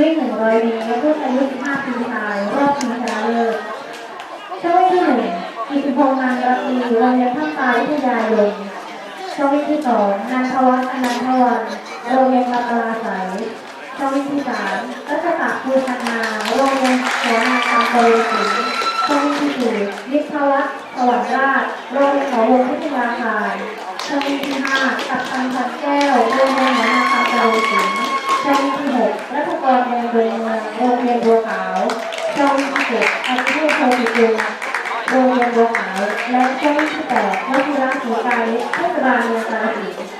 วิ่ง100เมตรรุ่นอายุ 15 ปีชายรอบชิงชนะเลิศช่วยที่หนึ่งกิติพงษ์นางรัตนีโรงเรียนท่าตาวิทยายนช่วยที่สองนันทวัฒน์อนันทวันโรงเรียนลาตลาใสช่วยที่สามรัชตะภูชนาโรงเรียนหัวนาคำโปรสินช่วยที่สี่วิทยาวัฒน์สวัสดิ์ราชโรงเรียนหอวงวิทยาคารช่วยที่ห้ากัปตันพันแก้วโรงเรียนำเภเมืองโรงเรียนบัวขาวช่องที่เจ็ดอำเภอโพธิจุงโรงเรียนบัวขาวและช่องที่แปดวัชิระศีกายเทศบาลเมืองกาฬสินธุ์